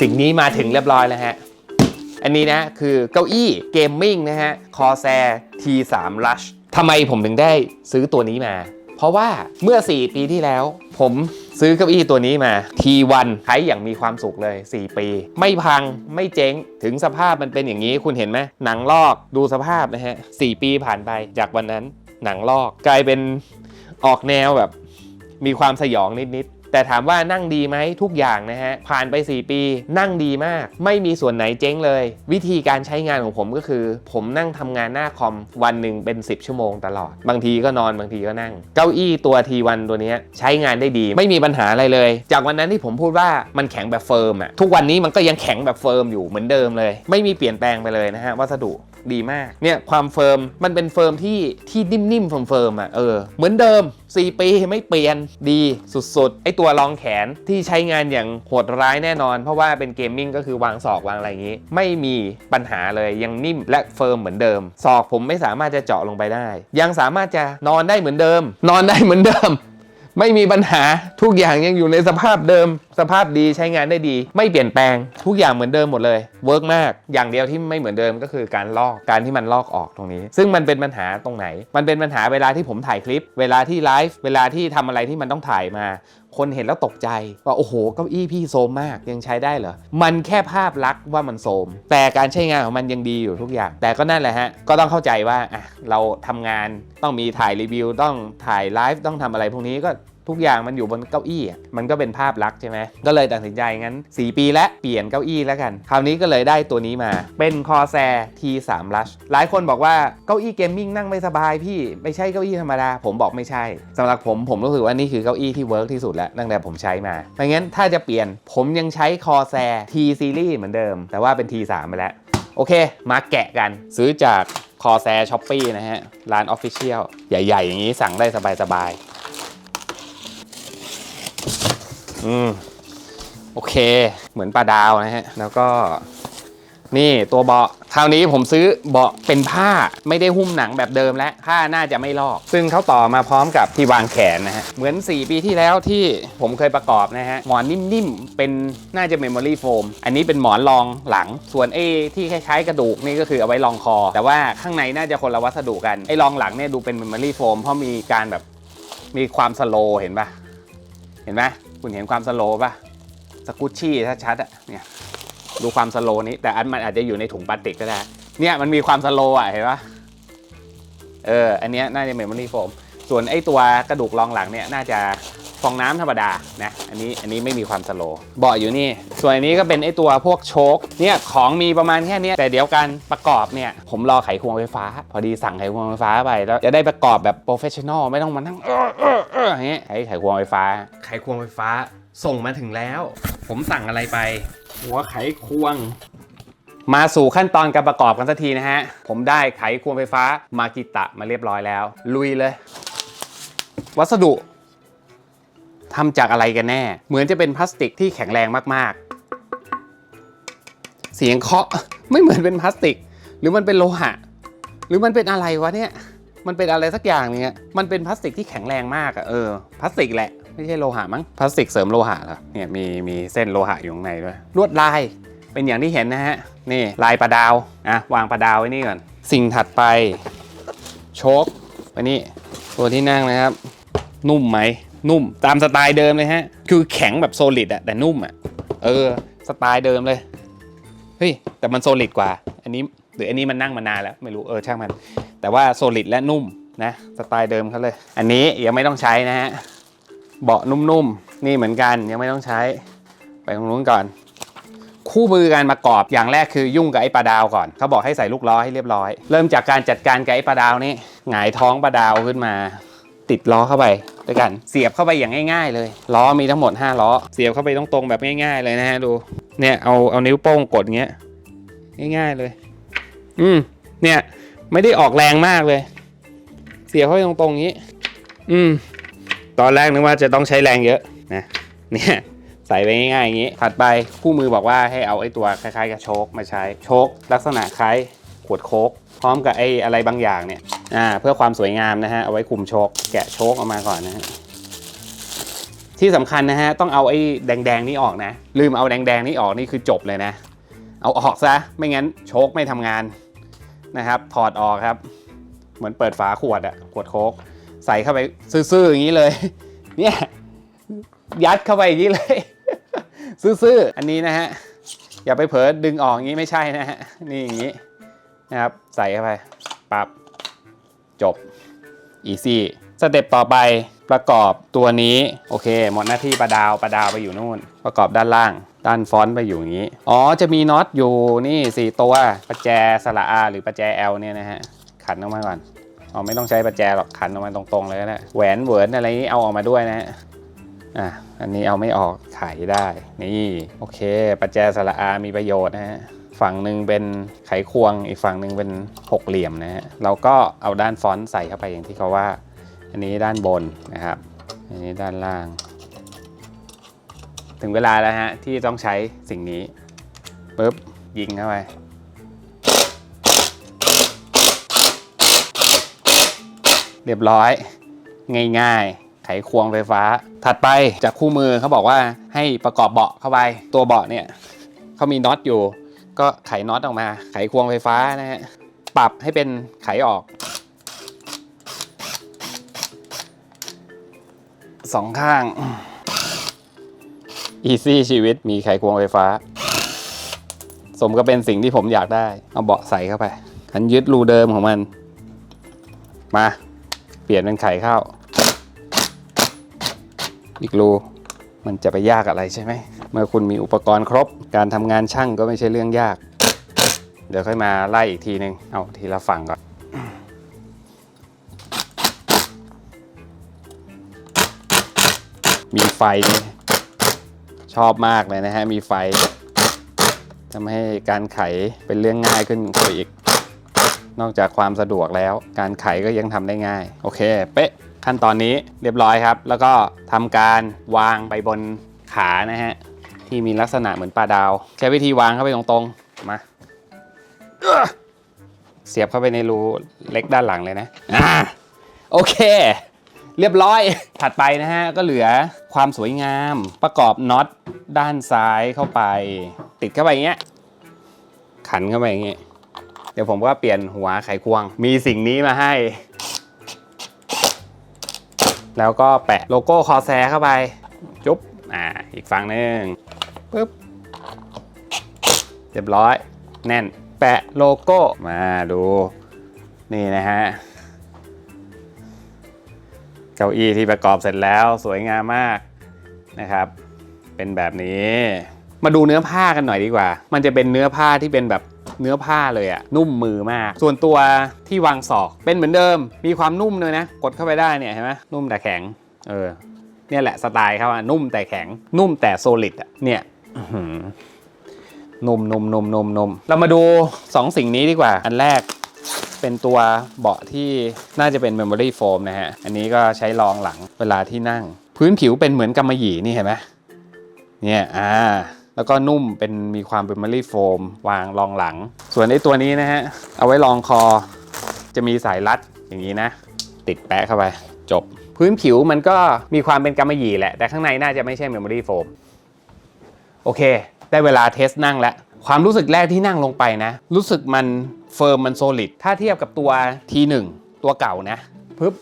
สิ่งนี้มาถึงเรียบร้อยแล้วฮะ อันนี้นะคือเก้าอี้เกมมิ่งนะฮะ Corsair T3 Rush ทำไมผมถึงได้ซื้อตัวนี้มา เพราะว่าเมื่อ 4 ปีที่แล้ว ผมซื้อเก้าอี้ตัวนี้มา T1 ใช้อย่างมีความสุขเลย 4 ปี ไม่พังไม่เจ๊งถึงสภาพมันเป็นอย่างนี้คุณเห็นไหมหนังลอกดูสภาพนะฮะ 4 ปีผ่านไปจากวันนั้นหนังลอกกลายเป็นออกแนวแบบ มีความสยองนิดๆ แต่ถามว่านั่งดีไหมทุกอย่างนะฮะ ผ่านไป 4 ปี นั่งดีมาก ไม่มีส่วนไหนเจ๊งเลย วิธีการใช้งานของผมก็คือ ผมนั่งทำงานหน้าคอมวันหนึ่งเป็น 10 ชั่วโมงตลอด บางทีก็นอนบางทีก็นั่ง เก้าอี้ตัว T1 ตัวนี้ใช้งานได้ดี ไม่มีปัญหาอะไรเลย จากวันนั้นที่ผมพูดว่ามันแข็งแบบเฟิร์มอะทุกวันนี้มันก็ยังแข็งแบบเฟิร์มอยู่เหมือนเดิมเลย ไม่มีเปลี่ยนแปลงไปเลยนะฮะวัสดุ ดีมากเนี่ยความเฟิร์มมันเป็นเฟิร์มที่ที่นิ่มๆเฟิร์มๆอะเออเหมือนเดิม 4 ปีไม่เปลี่ยนดีสุดๆ ไอตัวรองแขนที่ใช้งานอย่างโหดร้ายแน่นอน เพราะว่าเป็นเกมมิ่งก็คือวางศอกวางอะไรอย่างนี้ ไม่มีปัญหาเลยยังนิ่มและเฟิร์มเหมือนเดิมศอกผมไม่สามารถจะเจาะลงไปได้ ยังสามารถจะนอนได้เหมือนเดิม นอนได้เหมือนเดิม ไม่มีปัญหาทุกอย่างยังอยู่ในสภาพเดิม สภาพดีใช้งานได้ดี ไม่เปลี่ยนแปลงทุกอย่างเหมือนเดิมหมดเลยเวิร์กมาก อย่างเดียวที่ไม่เหมือนเดิมก็คือการลอกการที่มันลอกออกตรงนี้ ซึ่งมันเป็นปัญหาตรงไหน มันเป็นปัญหาเวลาที่ผมถ่ายคลิป เวลาที่ไลฟ์เวลาที่ทำอะไรที่มันต้องถ่ายมา คนเห็นแล้วตกใจว่าโอ้โหเก้าอี้พี่โซมมากยังใช้ได้เหรอ มันแค่ภาพลักษณ์ว่ามันโซม แต่การใช้งานของมันยังดีอยู่ทุกอย่าง แต่ก็นั่นแหละฮะ ก็ต้องเข้าใจว่าอะเราทำงานต้องมีถ่ายรีวิวต้องถ่ายไลฟ์ต้องทำอะไรพวกนี้ก็ ทุกอย่างมันอยู่บนเก้าอี้อะมันก็เป็นภาพลักษณ์ใช่ไหมก็เลยตัดสินใจงั้น 4 ปีแล้วเปลี่ยนเก้าอี้แล้วกัน คราวนี้ก็เลยได้ตัวนี้มาเป็น Corsair T3 Rush หลายคนบอกว่าเก้าอี้เกมมิ่งนั่งไม่สบายพี่ไม่ใช่เก้าอี้ธรรมดา ผมบอกไม่ใช่สำหรับผมผมรู้สึกว่านี่คือเก้าอี้ที่เวิร์กที่สุดแล้วตั้งแต่ผมใช้มาไม่งั้นถ้าจะเปลี่ยนผมยังใช้ Corsair T Series เหมือนเดิม แต่ว่าเป็น T3 ไปแล้วโอเค มาแกะกันซื้อจาก Corsair Shopee นะฮะ ร้าน Official ใหญ่ ๆ อย่างนี้สั่งได้สบาย ๆ อืมโอเค เหมือนปลาดาวนะฮะ แล้วก็ นี่ตัวเบาะคราวนี้ผมซื้อเบาะเป็นผ้าไม่ได้หุ้มหนังแบบเดิมและผ้าน่าจะไม่ลอก ซึ่งเขาต่อมาพร้อมกับที่วางแขนนะฮะ เหมือน 4 ปีที่แล้วที่ผมเคยประกอบนะฮะ หมอนนิ่มๆ เป็นน่าจะเมมโมรี่โฟมอันนี้เป็นหมอนรองหลังส่วนไอ้ที่คล้ายๆกระดูกนี่ก็คือเอาไว้รองคอ แต่ว่าข้างในน่าจะคนละวัสดุกันไอ้รองหลังเนี่ยดูเป็นเมมโมรี่โฟมเพราะมีการแบบมีความสโลว์เห็นปะเห็นไหม คุณเห็นความสโลว์ปะสกุชชี่ถ้าชัดอะเนี่ย ดูความสโลว์นี้ แต่อันมันอาจจะอยู่ในถุงพลาสติกก็ได้ เนี่ยมันมีความสโลว์อะเห็นปะเออ อันเนี้ยน่าจะเมมโมรี่โฟม ส่วนไอตัวกระดูกรองหลังเนี่ยน่าจะ ฟองน้ำธรรมดานะอันนี้อันนี้ไม่มีความสโลว์เบาะอยู่นี่ ส่วนอันนี้ก็เป็นไอ้ตัวพวกโชคเนี่ยของมีประมาณแค่เนี้ยแต่เดี๋ยวการประกอบเนี่ยผมรอไขควงไฟฟ้า พอดีสั่งไขควงไฟฟ้าไปแล้วจะได้ประกอบแบบโปรเฟชชั่นอลไม่ต้องมานั่งเออเออเอออย่างเงี้ยไอ้ไขควงไฟฟ้า ไขควงไฟฟ้าส่งมาถึงแล้ว ผมสั่งอะไรไป หัวไขควง มาสู่ขั้นตอนการประกอบกันสักทีนะฮะ ผมได้ไขควงไฟฟ้ามากิตะมาเรียบร้อยแล้ว ลุยเลย วัสดุ ทำจากอะไรกันแน่ เหมือนจะเป็นพลาสติกที่แข็งแรงมากๆ เสียงเคาะไม่เหมือนเป็นพลาสติก หรือมันเป็นโลหะ หรือมันเป็นอะไรวะเนี่ย มันเป็นอะไรสักอย่างเนี่ยมันเป็นพลาสติกที่แข็งแรงมากอะเออพลาสติกแหละไม่ใช่โลหะมั้งพลาสติกเสริมโลหะเหรอเนี่ยมีมีเส้นโลหะอยู่ข้างในด้วยลวดลายเป็นอย่างที่เห็นนะฮะนี่ลายปลาดาวอะวางปลาดาวไว้นี่ก่อนสิ่งถัดไปโชคไปนี่ตัวที่นั่งนะครับ นุ่มไหม นุ่มตามสไตล์เดิมเลยฮะ คือแข็งแบบโซลิดอะแต่นุ่มอะเออ สไตล์เดิมเลย เฮ้ย แต่มันโซลิดกว่า อันนี้หรืออันนี้มันนั่งมานานแล้ว ไม่รู้เออช่างมัน แต่ว่าโซลิดและนุ่มนะสไตล์เดิมเขาเลย อันนี้ยังไม่ต้องใช้นะฮะเบาะนุ่มๆนี่เหมือนกันยังไม่ต้องใช้ ไปตรงนู้นก่อน คู่มือการประกอบอย่างแรกคือยุ่งกับไอ้ปลาดาวก่อนเขาบอกให้ใส่ลูกล้อให้เรียบร้อย เริ่มจากการจัดการกับไอ้ปลาดาวนี่หงายท้องปลาดาวขึ้นมา ติดล้อเข้าไปด้วยกันเสียบเข้าไปอย่างง่าย ๆ เลยล้อมีทั้งหมด 5 ล้อ เสียบเข้าไปตรงๆแบบง่าย ๆ เลยนะฮะดูเนี่ยเอาเอานิ้วโป้งกดเงี้ยง่าย ๆเลย อืมเนี่ยไม่ได้ออกแรงมากเลย เสียบเข้าไปตรงๆนี้ อืมตอนแรกนึกว่าจะต้องใช้แรงเยอะนะเนี่ยใส่ไปง่ายๆอย่างนี้ ถัดไปคู่มือบอกว่าให้เอาไอ้ตัวคล้ายๆกับโชคมาใช้ โชคลักษณะคล้ายขวดโค้กพร้อมกับไอ้อะไรบางอย่างเนี่ย อ่าเพื่อความสวยงามนะฮะเอาไว้คุมโชคแกะโชคออกมาก่อนนะฮะที่สำคัญนะฮะต้องเอาไอ้แดงๆนี่ออกนะ ลืมเอาแดงๆนี่ออกนี่คือจบเลยนะ เอาออกซะไม่งั้นโชคไม่ทำงานนะครับถอดออกครับ เหมือนเปิดฝาขวดอะขวดโค้กใส่เข้าไปซื่อๆอย่างนี้เลย เนี่ยยัดเข้าไปอย่างนี้เลย ซื่อๆอันนี้นะฮะอย่าไปเผลอดึงออกอย่างนี้ไม่ใช่นะฮะนี่อย่างนี้นะครับใส่เข้าไปปรับ จบอีซี่สเต็ปต่อไปประกอบตัวนี้โอเค หมดหน้าที่ประดาวประดาวไปอยู่นู่น ประกอบด้านล่าง ด้านฟอนต์ไปอยู่อย่างนี้ อ๋อจะมีน็อตอยู่นี่สี่ตัวประแจสระอาหรือประแจ L เนี่ยนะฮะ ขันออกมาก่อนอ๋อไม่ต้องใช้ประแจหรอกขันออกมาตรงๆเลยก็ได้แหวนเหวินอะไรนี้เอาออกมาด้วยนะฮะอะอันนี้เอาไม่ออกไขได้นี่โอเค ประแจสระอามีประโยชน์นะฮะ ฝั่งหนึ่งเป็นไขควง อีกฝั่งหนึ่งเป็นหกเหลี่ยมนะฮะเราก็เอาด้านฟอนต์ใส่เข้าไปอย่างที่เขาว่า อันนี้ด้านบนนะครับ อันนี้ด้านล่าง ถึงเวลาแล้วฮะที่ต้องใช้สิ่งนี้ปุ๊บยิงเข้าไปเรียบร้อย ง่ายๆ ไขควงไฟฟ้า ถัดไปจากคู่มือเขาบอกว่าให้ประกอบเบาะเข้าไป ตัวเบาะเนี่ยเขามีน็อตอยู่ ก็ไขน็อตออกมา ไขควงไฟฟ้านะฮะ ปรับให้เป็นไขออกสองข้าง อีซี่ชีวิตมีไขควงไฟฟ้า สมก็เป็นสิ่งที่ผมอยากได้ เอาเบาะใส่เข้าไปคันยึดรูเดิมของมัน มา เปลี่ยนเป็นไขเข้า อีกรู มันจะไปยากอะไรใช่ไหม เมื่อคุณมีอุปกรณ์ครบ การทำงานช่างก็ไม่ใช่เรื่องยาก เดี๋ยวค่อยมาไล่อีกทีนึง เอาทีละฝั่งก่อนมีไฟนี่ชอบมากเลยนะฮะ มีไฟทำให้การไขเป็นเรื่องง่ายขึ้นกว่าอีก นอกจากความสะดวกแล้ว การไขก็ยังทำได้ง่าย โอเค เป๊ะ ขั้นตอนนี้เรียบร้อยครับ แล้วก็ทำการวางไปบนขานะฮะที่มีลักษณะเหมือนปลาดาว ใช้วิธีวางเข้าไปตรงๆ มาเเสียบเข้าไปในรูเล็กด้านหลังเลยนะอ่าโอเค เรียบร้อย ถัดไปนะฮะ ก็เหลือความสวยงามประกอบน็อตด้านซ้ายเข้าไป ติดเข้าไปอย่างเงี้ย ขันเข้าไปอย่างเงี้ย เดี๋ยวผมก็เปลี่ยนหัวไขควง มีสิ่งนี้มาให้ แล้วก็แปะโลโก้คอแซเข้าไป จุ๊บ อ่า อีกฝั่งหนึ่งปึ๊บเรียบร้อย แน่น แปะโลโก้ มาดู นี่นะฮะ เก้าอี้ที่ประกอบเสร็จแล้วสวยงามมากนะครับ เป็นแบบนี้ มาดูเนื้อผ้ากันหน่อยดีกว่า มันจะเป็นเนื้อผ้าที่เป็นแบบ เนื้อผ้าเลยอะนุ่มมือมาก ส่วนตัวที่วางศอกเป็นเหมือนเดิม มีความนุ่มเลยนะ กดเข้าไปได้เนี่ยเห็นไหมนุ่มแต่แข็ง เออ เนี่ยแหละสไตล์เขาอะนุ่มแต่แข็ง นุ่มแต่โซลิดอะเนี่ยนุ่มนุ่มนุ่มนุ่มนุ่มเรามาดู 2 สิ่งนี้ดีกว่า อันแรกเป็นตัวเบาะที่น่าจะเป็น Memory Foam นะฮะ อันนี้ก็ใช้รองหลังเวลาที่นั่ง พื้นผิวเป็นเหมือนกำมะหยี่นี่เห็นไหมเนี่ย อ่า แล้วก็นุ่มเป็นมีความเป็น Memory Foam วางรองหลัง ส่วนไอ้ตัวนี้นะฮะ เอาไว้รองคอ จะมีสายรัดอย่างนี้นะ ติดแปะเข้าไป จบ พื้นผิวมันก็มีความเป็นกำมะหยี่แหละ แต่ข้างในน่าจะไม่ใช่ Memory Foam โอเค ได้เวลาเทสนั่งแล้วความรู้สึกแรกที่นั่งลงไปนะ รู้สึกมันเฟิร์มมันโซลิดถ้าเทียบกับตัว T1 ตัวเก่านะปึ๊บ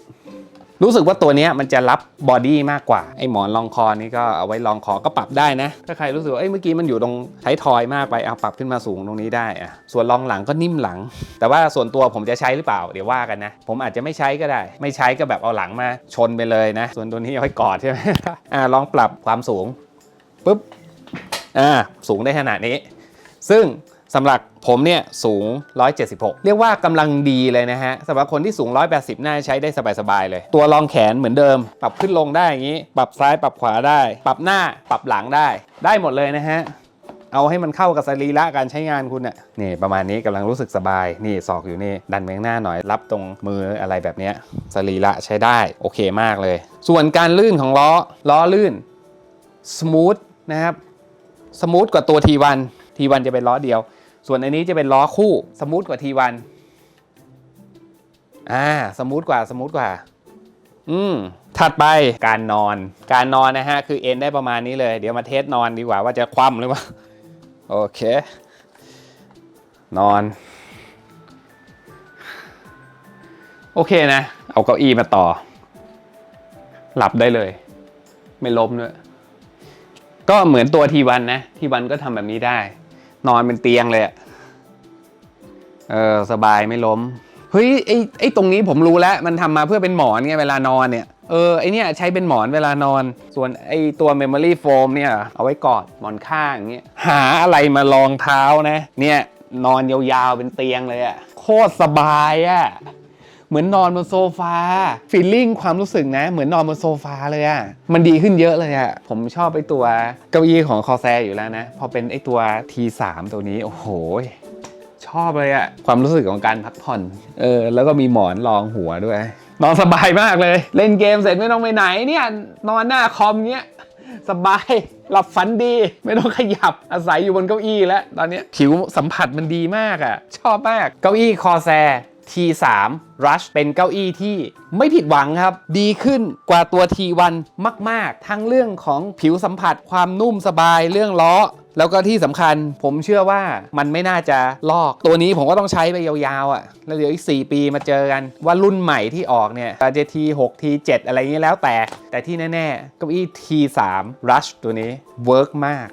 รู้สึกว่าตัวนี้มันจะรับบอดี้มากกว่า ไอ้หมอนรองคอนี่ก็เอาไว้รองคอก็ปรับได้นะ ถ้าใครรู้สึกว่าเอ้ยเมื่อกี้มันอยู่ตรงไทยทอยมากไปเอาปรับขึ้นมาสูงตรงนี้ได้อะส่วนรองหลังก็นิ่มหลัง แต่ว่าส่วนตัวผมจะใช้หรือเปล่าเดี๋ยวว่ากันนะ ผมอาจจะไม่ใช้ก็ได้ ไม่ใช้ก็แบบเอาหลังมาชนไปเลยนะ ส่วนตัวนี้เอาไว้กอดใช่ไหมอ่าลองปรับความสูงปุ๊บอ่าสูงได้ขนาดนี้ ซึ่ง สำหรับผมเนี่ยสูง 176 เรียกว่ากำลังดีเลยนะฮะสำหรับคนที่สูง 180 น่าจะใช้ได้สบายๆเลย ตัวรองแขนเหมือนเดิม ปรับขึ้นลงได้อย่างนี้ ปรับซ้ายปรับขวาได้ ปรับหน้าปรับหลังได้ ได้หมดเลยนะฮะเอาให้มันเข้ากับสรีระการใช้งานคุณน่ะนี่ประมาณนี้กำลังรู้สึกสบาย นี่ศอกอยู่นี่ ดันไปข้างหน้าหน่อยรับตรงมืออะไรแบบนี้สรีระใช้ได้ โอเคมากเลย ส่วนการลื่นของล้อ ล้อลื่นสมูทนะครับสมูทกว่าตัว T1 T1 จะเป็นล้อเดียว ส่วนอันนี้จะเป็นล้อคู่สมูทกว่า T1 อ่าสมูทกว่าสมูทกว่า อืมถัดไปการนอน การนอนนะฮะ คือเอนได้ประมาณนี้เลย เดี๋ยวมาเทสนอนดีกว่าว่าจะคว่ำหรือเปล่า โอเค นอน โอเคนะ เอาเก้าอี้มาต่อ หลับได้เลย ไม่ล้มด้วย ก็เหมือนตัวทีวันนะ ทีวันก็ทำแบบนี้ได้ นอนเป็นเตียงเลยอะเออสบายไม่ล้มเฮ้ยไอไอตรงนี้ผมรู้แล้ว มันทำมาเพื่อเป็นหมอนไงเวลานอนเนี่ยเออไอเนี่ยใช้เป็นหมอนเวลานอน ส่วนไอตัว Memory Foam เนี่ย เอาไว้กอดหมอนข้างอย่างเงี้ยหาอะไรมารองเท้านะ เนี่ยนอนยาวๆเป็นเตียงเลยอะโคตรสบายอะ เหมือนนอนบนโซฟาฟีลลิ่งความรู้สึกนะ เหมือนนอนบนโซฟาเลยอะมันดีขึ้นเยอะเลยอะผมชอบไอตัวเก้าอี้ของคอแซอยู่แล้วนะ พอเป็นไอตัว T3 ตัวนี้ โอ้โหชอบเลยอะความรู้สึกของการพักผ่อน เออ แล้วก็มีหมอนรองหัวด้วย นอนสบายมากเลย เล่นเกมเสร็จไม่ต้องไปไหนเนี่ย นอนหน้าคอมเนี้ย สบาย หลับฝันดี ไม่ต้องขยับ อาศัยอยู่บนเก้าอี้แล้ว ตอนนี้ผิวสัมผัสมันดีมากอะ่ะชอบมาก เก้าอี้คอแซ T3 Rush เป็นเก้าอี้ที่ไม่ผิดหวังครับ ดีขึ้นกว่าตัว T1 มาก ๆ ทั้งเรื่องของผิวสัมผัสความนุ่มสบายเรื่องล้อ แล้วก็ที่สำคัญผมเชื่อว่ามันไม่น่าจะลอก ตัวนี้ผมก็ต้องใช้ไปยาวๆอะ่ะ แล้วเดี๋ยวอีก 4 ปีมาเจอกันว่ารุ่นใหม่ที่ออกเนี่ยอาจจะ T6 T7 อะไรอย่างนี้แล้วแต่ แต่ที่แน่ๆเก้าอี้ T3 Rush ตัวนี้เวิร์กมาก